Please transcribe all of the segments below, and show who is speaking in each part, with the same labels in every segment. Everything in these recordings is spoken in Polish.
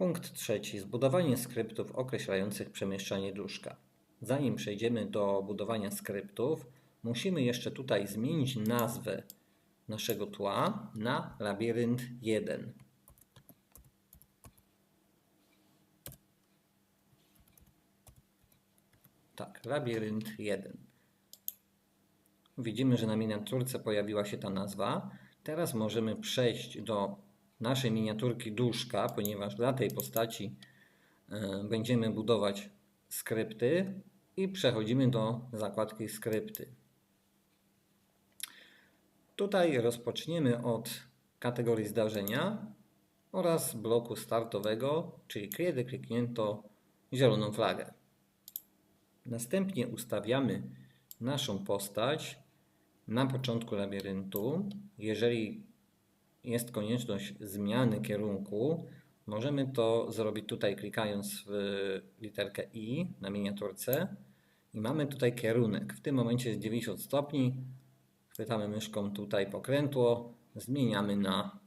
Speaker 1: Punkt trzeci. Zbudowanie skryptów określających przemieszczanie duszka. Zanim przejdziemy do budowania skryptów, musimy jeszcze tutaj zmienić nazwę naszego tła na labirynt 1. Tak, labirynt 1. Widzimy, że na miniaturce pojawiła się ta nazwa. Teraz możemy przejść do naszej miniaturki duszka, ponieważ dla tej postaci e, będziemy budować skrypty i przechodzimy do zakładki skrypty. Tutaj rozpoczniemy od kategorii zdarzenia oraz bloku startowego, czyli kiedy kliknięto zieloną flagę. Następnie ustawiamy naszą postać na początku labiryntu. Jeżeli jest konieczność zmiany kierunku, możemy to zrobić tutaj klikając w literkę I na miniaturce i mamy tutaj kierunek. W tym momencie jest 90 stopni. Chwytamy myszką tutaj pokrętło, zmieniamy na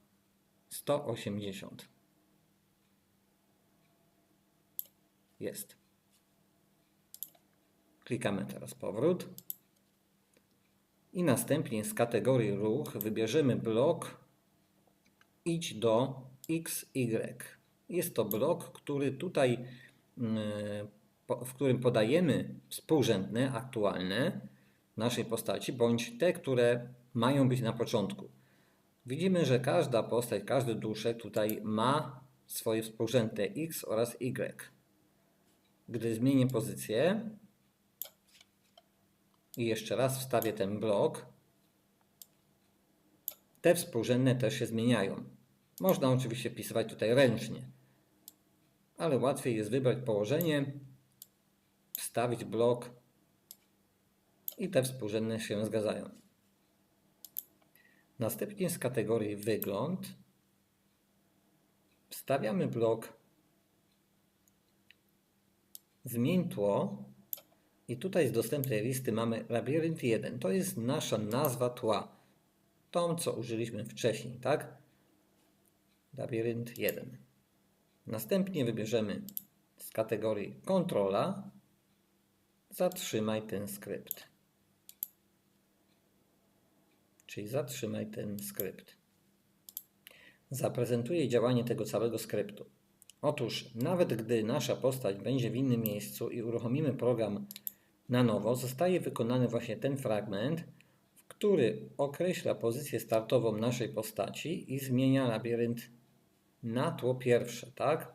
Speaker 1: 180. Jest. Klikamy teraz powrót. I następnie z kategorii ruch wybierzemy blok idź do XY. Jest to blok, który tutaj, mm, w którym podajemy współrzędne, aktualne naszej postaci, bądź te, które mają być na początku. Widzimy, że każda postać, każdy duszek tutaj ma swoje współrzędne X oraz Y. Gdy zmienię pozycję i jeszcze raz wstawię ten blok, te współrzędne też się zmieniają. Można oczywiście wpisywać tutaj ręcznie, ale łatwiej jest wybrać położenie, wstawić blok i te współrzędne się zgadzają. Następnie z kategorii wygląd wstawiamy blok zmień tło i tutaj z dostępnej listy mamy labirynt 1. To jest nasza nazwa tła. Tą, co użyliśmy wcześniej, tak? Labirynt 1. Następnie wybierzemy z kategorii kontrola zatrzymaj ten skrypt. Czyli zatrzymaj ten skrypt. Zaprezentuję działanie tego całego skryptu. Otóż, nawet gdy nasza postać będzie w innym miejscu i uruchomimy program na nowo, zostaje wykonany właśnie ten fragment, który określa pozycję startową naszej postaci i zmienia labirynt na tło pierwsze, tak?